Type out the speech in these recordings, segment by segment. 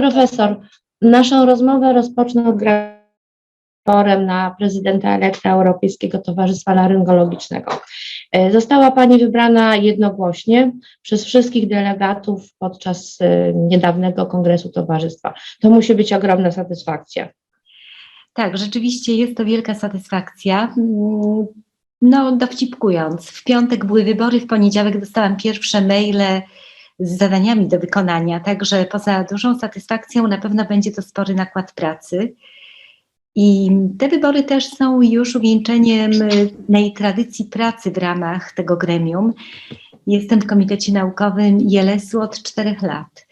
profesor, naszą rozmowę rozpocznę od gratorem na prezydenta elekta Europejskiego Towarzystwa Laryngologicznego. E, Została Pani wybrana jednogłośnie przez wszystkich delegatów podczas e, niedawnego kongresu towarzystwa. To musi być ogromna satysfakcja. Tak, rzeczywiście jest to wielka satysfakcja. Mm, No, dowcipkując, w piątek były wybory, w poniedziałek dostałam pierwsze maile z zadaniami do wykonania, także poza dużą satysfakcją na pewno będzie to spory nakład pracy. I te wybory też są już uwieńczeniem tej tradycji pracy w ramach tego gremium. Jestem w Komitecie Naukowym ILS-u od czterech lat,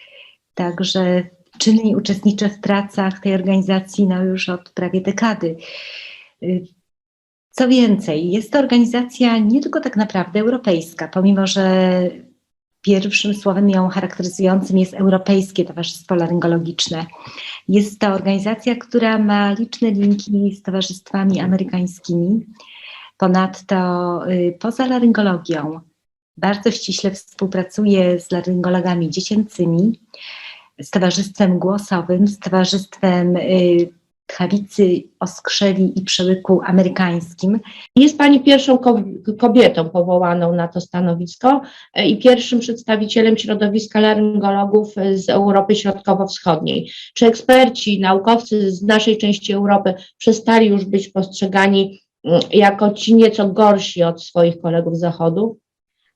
także czynnie uczestniczę w pracach tej organizacji no już od prawie dekady. Co więcej, jest to organizacja nie tylko tak naprawdę europejska, pomimo że pierwszym słowem ją charakteryzującym jest Europejskie Towarzystwo Laryngologiczne. Jest to organizacja, która ma liczne linki z towarzystwami amerykańskimi. Ponadto y, poza laryngologią bardzo ściśle współpracuje z laryngologami dziecięcymi, z Towarzystwem Głosowym, z Towarzystwem y, Tchawicy, Oskrzeli i Przełyku Amerykańskim. Jest Pani pierwszą ko- kobietą powołaną na to stanowisko e, i pierwszym przedstawicielem środowiska laryngologów e, z Europy Środkowo-Wschodniej. Czy eksperci, naukowcy z naszej części Europy przestali już być postrzegani mm, jako ci nieco gorsi od swoich kolegów z Zachodu?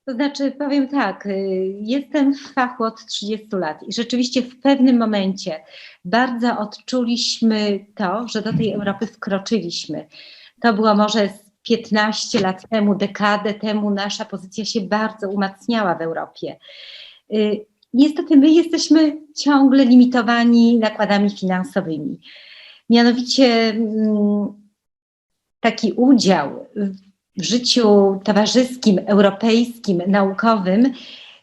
To znaczy, powiem tak, y, jestem w fachu od 30 lat i rzeczywiście w pewnym momencie bardzo odczuliśmy to, że do tej Europy wkroczyliśmy. To było może z 15 lat temu, dekadę temu, nasza pozycja się bardzo umacniała w Europie. Y, Niestety my jesteśmy ciągle limitowani nakładami finansowymi. Mianowicie mm, taki udział w życiu towarzyskim, europejskim, naukowym,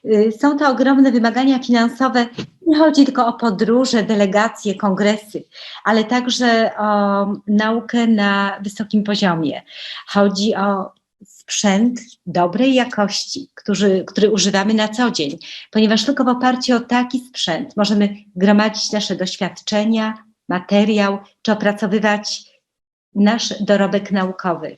y, są to ogromne wymagania finansowe. Nie chodzi tylko o podróże, delegacje, kongresy, ale także o naukę na wysokim poziomie. Chodzi o sprzęt dobrej jakości, który, który używamy na co dzień, ponieważ tylko w oparciu o taki sprzęt możemy gromadzić nasze doświadczenia, materiał, czy opracowywać nasz dorobek naukowy.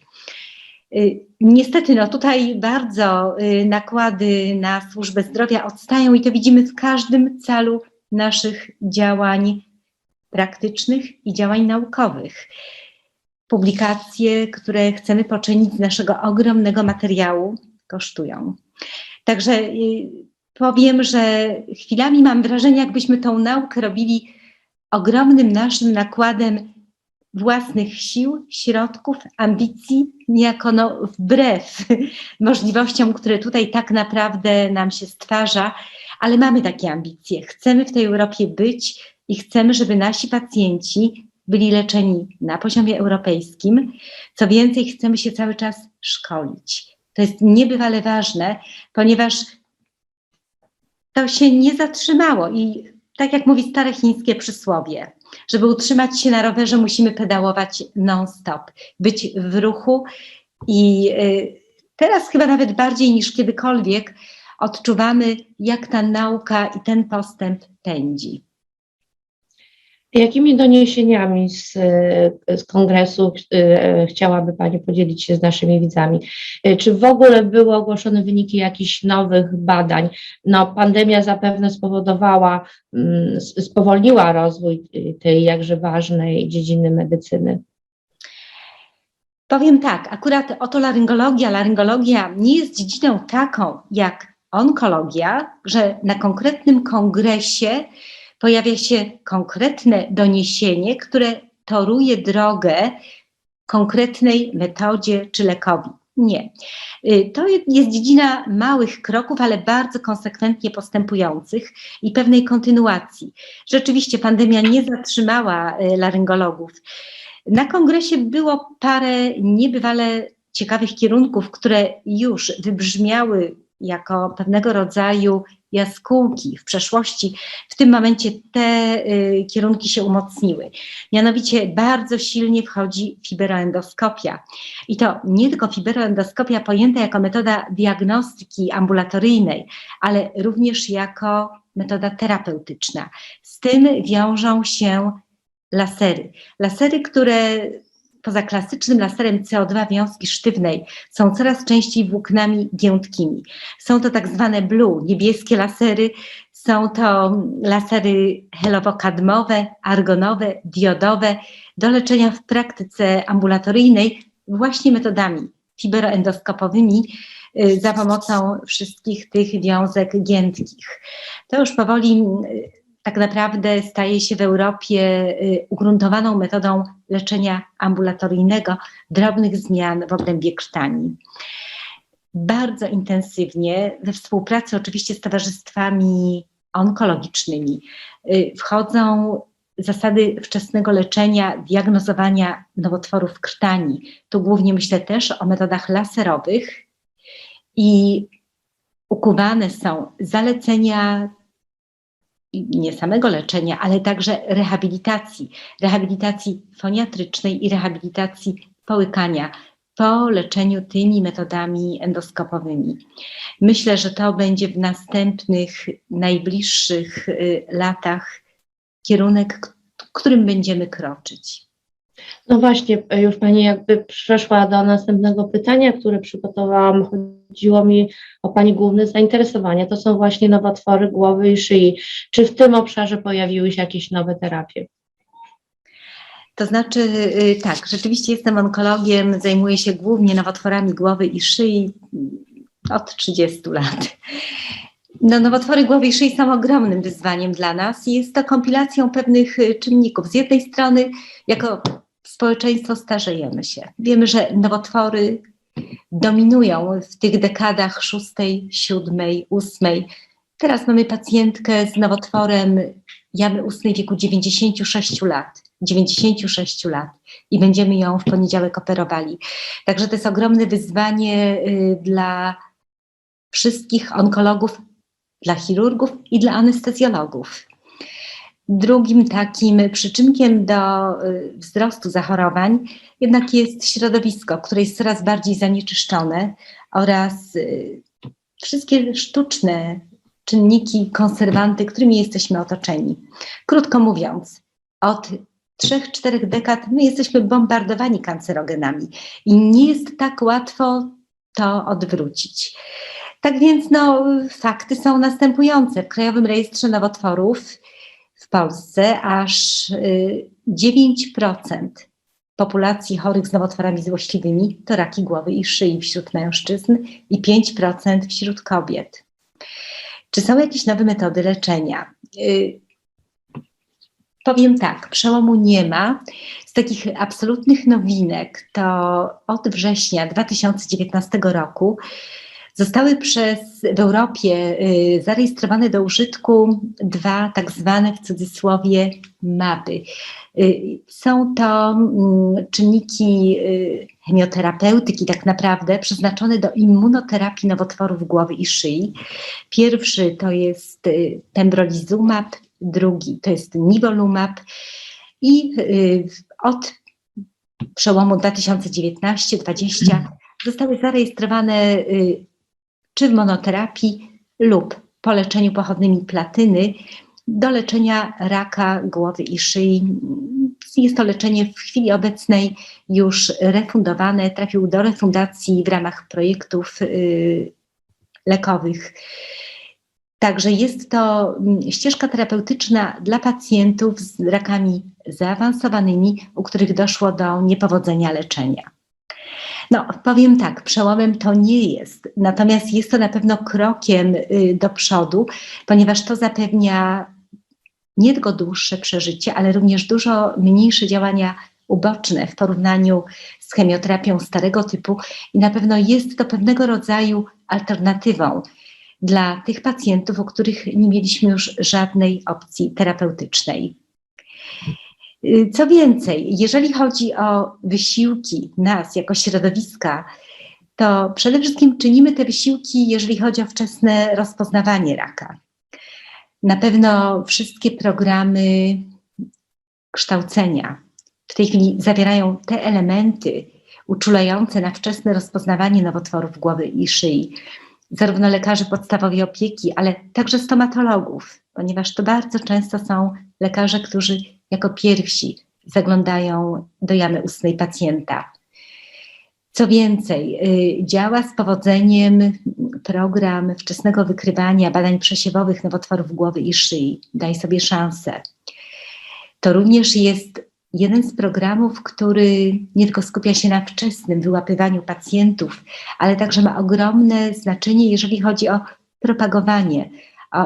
Y, Niestety, no tutaj bardzo y, nakłady na służbę zdrowia odstają i to widzimy w każdym celu naszych działań praktycznych i działań naukowych. Publikacje, które chcemy poczynić z naszego ogromnego materiału, kosztują. Także y, powiem, że chwilami mam wrażenie, jakbyśmy tą naukę robili ogromnym naszym nakładem własnych sił, środków, ambicji, niejako no, wbrew możliwościom, które tutaj tak naprawdę nam się stwarza, ale mamy takie ambicje. Chcemy w tej Europie być i chcemy, żeby nasi pacjenci byli leczeni na poziomie europejskim. Co więcej, chcemy się cały czas szkolić. To jest niebywale ważne, ponieważ to się nie zatrzymało i tak jak mówi stare chińskie przysłowie, żeby utrzymać się na rowerze, musimy pedałować non-stop, być w ruchu i y, teraz chyba nawet bardziej niż kiedykolwiek odczuwamy, jak ta nauka i ten postęp pędzi. Jakimi doniesieniami z, z kongresu e, chciałaby Pani podzielić się z naszymi widzami? E, Czy w ogóle były ogłoszone wyniki jakichś nowych badań? No, pandemia zapewne spowodowała, mm, spowolniła rozwój tej jakże ważnej dziedziny medycyny. Powiem tak, akurat otolaryngologia, laryngologia nie jest dziedziną taką jak onkologia, że na konkretnym kongresie pojawia się konkretne doniesienie, które toruje drogę konkretnej metodzie czy lekowi. Nie. Y, To je- jest dziedzina małych kroków, ale bardzo konsekwentnie postępujących i pewnej kontynuacji. Rzeczywiście pandemia nie zatrzymała y, laryngologów. Na kongresie było parę niebywale ciekawych kierunków, które już wybrzmiały jako pewnego rodzaju jaskółki w przeszłości, w tym momencie te y, kierunki się umocniły. Mianowicie bardzo silnie wchodzi fiberoendoskopia. I to nie tylko fiberoendoskopia pojęta jako metoda diagnostyki ambulatoryjnej, ale również jako metoda terapeutyczna. Z tym wiążą się lasery. Lasery, które poza klasycznym laserem CO2 wiązki sztywnej są coraz częściej włóknami giętkimi. Są to tak zwane blue, niebieskie lasery, są to lasery helowokadmowe, argonowe, diodowe do leczenia w praktyce ambulatoryjnej właśnie metodami fiberoendoskopowymi y, za pomocą wszystkich tych wiązek giętkich. To już powoli y, tak naprawdę staje się w Europie y, ugruntowaną metodą leczenia ambulatoryjnego drobnych zmian w obrębie krtani. Bardzo intensywnie we współpracy oczywiście z towarzystwami onkologicznymi y, wchodzą zasady wczesnego leczenia, diagnozowania nowotworów krtani. Tu głównie myślę też o metodach laserowych i ukuwane są zalecenia nie samego leczenia, ale także rehabilitacji, rehabilitacji foniatrycznej i rehabilitacji połykania po leczeniu tymi metodami endoskopowymi. Myślę, że to będzie w następnych, najbliższych y, latach kierunek, którym będziemy kroczyć. No właśnie, już Pani jakby przeszła do następnego pytania, które przygotowałam. Chodziło mi o Pani główne zainteresowanie. To są właśnie nowotwory głowy i szyi. Czy w tym obszarze pojawiły się jakieś nowe terapie? To znaczy, y, tak, rzeczywiście jestem onkologiem, zajmuję się głównie nowotworami głowy i szyi od 30 lat. No, nowotwory głowy i szyi są ogromnym wyzwaniem dla nas i jest to kompilacją pewnych y, czynników. Z jednej strony, jako społeczeństwo starzejemy się. Wiemy, że nowotwory dominują w tych dekadach szóstej, siódmej, ósmej. Teraz mamy pacjentkę z nowotworem jamy ustnej w wieku 96 lat. 96 lat i będziemy ją w poniedziałek operowali. Także to jest ogromne wyzwanie y, dla wszystkich onkologów, dla chirurgów i dla anestezjologów. Drugim takim przyczynkiem do y, wzrostu zachorowań jednak jest środowisko, które jest coraz bardziej zanieczyszczone oraz y, wszystkie sztuczne czynniki, konserwanty, którymi jesteśmy otoczeni. Krótko mówiąc, od trzech, czterech dekad my jesteśmy bombardowani kancerogenami i nie jest tak łatwo to odwrócić. Tak więc no, fakty są następujące. W Krajowym Rejestrze Nowotworów w Polsce aż 9% y, populacji chorych z nowotworami złośliwymi to raki głowy i szyi wśród mężczyzn i 5% wśród kobiet. Czy są jakieś nowe metody leczenia? Y, powiem tak, przełomu nie ma. Z takich absolutnych nowinek to od września 2019 roku Zostały przez, w Europie y, zarejestrowane do użytku dwa tak zwane w cudzysłowie mapy. Y, są to y, czynniki y, chemioterapeutyki tak naprawdę przeznaczone do immunoterapii nowotworów głowy i szyi. Pierwszy to jest pembrolizumab, drugi to jest nivolumab i od przełomu 2019-2020 zostały zarejestrowane czy w monoterapii lub po leczeniu pochodnymi platyny do leczenia raka głowy i szyi. Jest to leczenie w chwili obecnej już refundowane, trafił do refundacji w ramach projektów yy, lekowych. Także jest to mm, ścieżka terapeutyczna dla pacjentów z rakami zaawansowanymi, u których doszło do niepowodzenia leczenia. No, powiem tak, przełomem to nie jest, natomiast jest to na pewno krokiem y, do przodu, ponieważ to zapewnia nie tylko dłuższe przeżycie, ale również dużo mniejsze działania uboczne w porównaniu z chemioterapią starego typu i na pewno jest to pewnego rodzaju alternatywą dla tych pacjentów, u których nie mieliśmy już żadnej opcji terapeutycznej. Co więcej, jeżeli chodzi o wysiłki nas jako środowiska to przede wszystkim czynimy te wysiłki, jeżeli chodzi o wczesne rozpoznawanie raka. Na pewno wszystkie programy kształcenia w tej chwili zawierają te elementy uczulające na wczesne rozpoznawanie nowotworów głowy i szyi, zarówno lekarzy podstawowej opieki, ale także stomatologów, ponieważ to bardzo często są lekarze, którzy jako pierwsi zaglądają do jamy ustnej pacjenta. Co więcej, y, działa z powodzeniem program wczesnego wykrywania badań przesiewowych nowotworów głowy i szyi. Daj sobie szansę. To również jest jeden z programów, który nie tylko skupia się na wczesnym wyłapywaniu pacjentów, ale także ma ogromne znaczenie, jeżeli chodzi o propagowanie,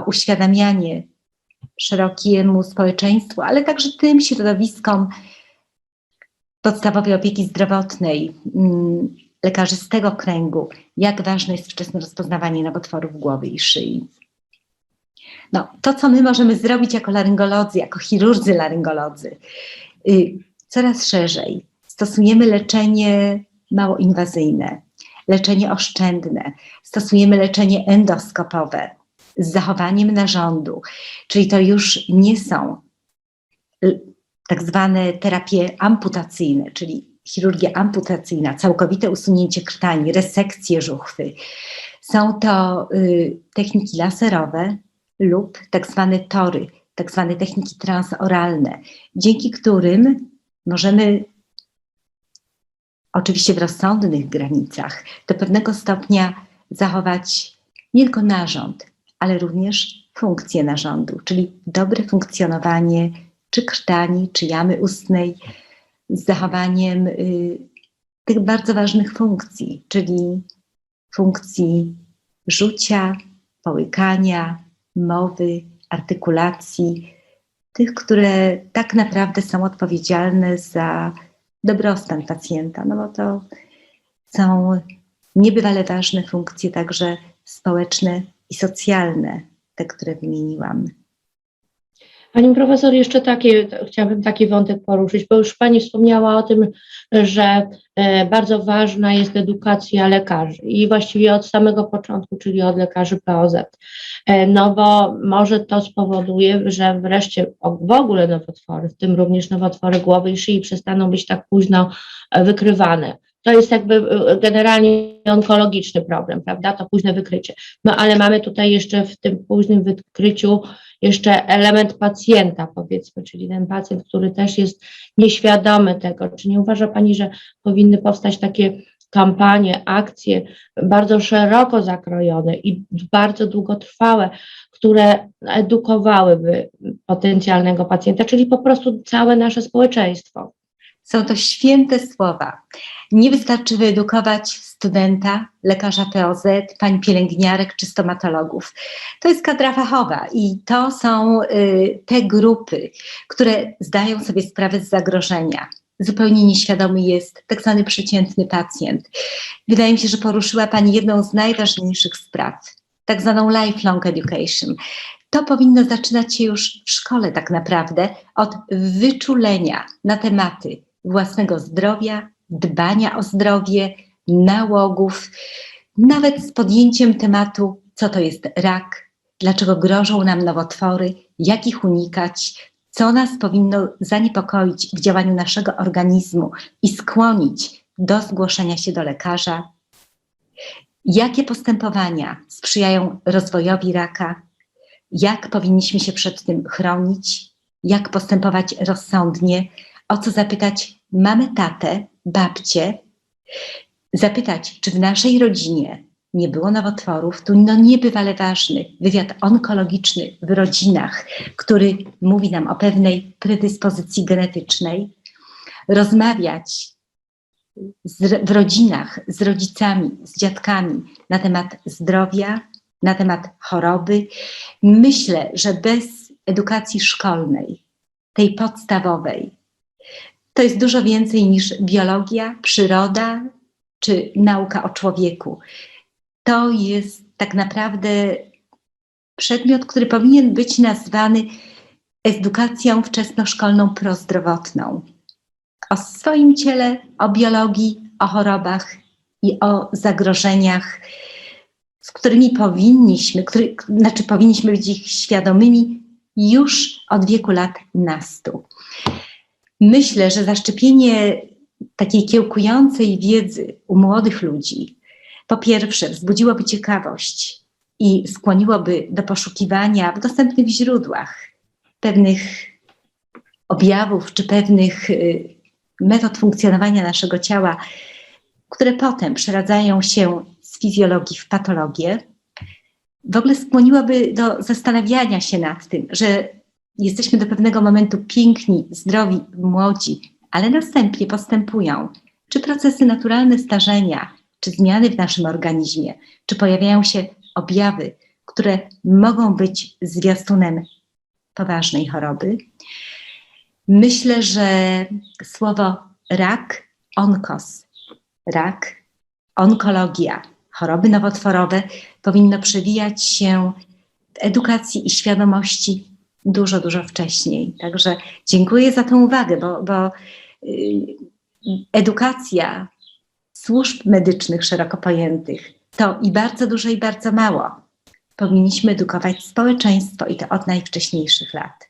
uświadamianie szerokiemu społeczeństwu, ale także tym środowiskom podstawowej opieki zdrowotnej, mm, lekarzy z tego kręgu, jak ważne jest wczesne rozpoznawanie nowotworów głowy i szyi. No, to, co my możemy zrobić jako laryngolodzy, jako chirurdzy laryngolodzy, y, coraz szerzej stosujemy leczenie mało inwazyjne, leczenie oszczędne, stosujemy leczenie endoskopowe z zachowaniem narządu, czyli to już nie są tak zwane terapie amputacyjne, czyli chirurgia amputacyjna, całkowite usunięcie krtani, resekcje żuchwy. Są to y, techniki laserowe lub tak zwane tory, tak zwane techniki transoralne, dzięki którym możemy oczywiście w rozsądnych granicach do pewnego stopnia zachować nie tylko narząd, ale również funkcję narządu, czyli dobre funkcjonowanie czy krtani, czy jamy ustnej, z zachowaniem y, tych bardzo ważnych funkcji, czyli funkcji rzucia, połykania, mowy, artykulacji, tych, które tak naprawdę są odpowiedzialne za dobrostan pacjenta, no bo to są niebywale ważne funkcje także społeczne socjalne, te, które wymieniłam. Pani profesor, jeszcze takie, chciałabym taki wątek poruszyć, bo już Pani wspomniała o tym, że e, bardzo ważna jest edukacja lekarzy i właściwie od samego początku, czyli od lekarzy POZ. E, no bo może to spowoduje, że wreszcie w ogóle nowotwory, w tym również nowotwory głowy i szyi przestaną być tak późno e, wykrywane. To jest jakby generalnie onkologiczny problem, prawda? To późne wykrycie. No ale mamy tutaj jeszcze w tym późnym wykryciu jeszcze element pacjenta, powiedzmy, czyli ten pacjent, który też jest nieświadomy tego. Czy nie uważa Pani, że powinny powstać takie kampanie, akcje bardzo szeroko zakrojone i bardzo długotrwałe, które edukowałyby potencjalnego pacjenta, czyli po prostu całe nasze społeczeństwo? Są to święte słowa. Nie wystarczy wyedukować studenta, lekarza POZ, pań pielęgniarek czy stomatologów. To jest kadra fachowa i to są y, te grupy, które zdają sobie sprawę z zagrożenia. Zupełnie nieświadomy jest tak zwany przeciętny pacjent. Wydaje mi się, że poruszyła Pani jedną z najważniejszych spraw, tak zwaną lifelong education. To powinno zaczynać się już w szkole, tak naprawdę, od wyczulenia na tematy własnego zdrowia, dbania o zdrowie, nałogów, nawet z podjęciem tematu, co to jest rak, dlaczego grożą nam nowotwory, jak ich unikać, co nas powinno zaniepokoić w działaniu naszego organizmu i skłonić do zgłoszenia się do lekarza, jakie postępowania sprzyjają rozwojowi raka, jak powinniśmy się przed tym chronić, jak postępować rozsądnie, o co zapytać mamy tatę, babcię, zapytać, czy w naszej rodzinie nie było nowotworów, tu no niebywale ważny wywiad onkologiczny w rodzinach, który mówi nam o pewnej predyspozycji genetycznej, rozmawiać z, w rodzinach z rodzicami, z dziadkami na temat zdrowia, na temat choroby. Myślę, że bez edukacji szkolnej, tej podstawowej, to jest dużo więcej niż biologia, przyroda czy nauka o człowieku. To jest tak naprawdę przedmiot, który powinien być nazwany edukacją wczesnoszkolną prozdrowotną. O swoim ciele, o biologii, o chorobach i o zagrożeniach, z którymi powinniśmy, który, znaczy powinniśmy być ich świadomymi już od wieku lat nastu. Myślę, że zaszczepienie takiej kiełkującej wiedzy u młodych ludzi, po pierwsze, wzbudziłoby ciekawość i skłoniłoby do poszukiwania w dostępnych źródłach pewnych objawów czy pewnych y, metod funkcjonowania naszego ciała, które potem przeradzają się z fizjologii w patologię, w ogóle skłoniłaby do zastanawiania się nad tym, że jesteśmy do pewnego momentu piękni, zdrowi, młodzi, ale następnie postępują czy procesy naturalne starzenia, czy zmiany w naszym organizmie, czy pojawiają się objawy, które mogą być zwiastunem poważnej choroby. Myślę, że słowo rak, onkos, rak, onkologia, choroby nowotworowe powinno przewijać się w edukacji i świadomości dużo, dużo wcześniej. Także dziękuję za tę uwagę, bo, bo y, edukacja służb medycznych szeroko pojętych to i bardzo dużo, i bardzo mało. Powinniśmy edukować społeczeństwo i to od najwcześniejszych lat.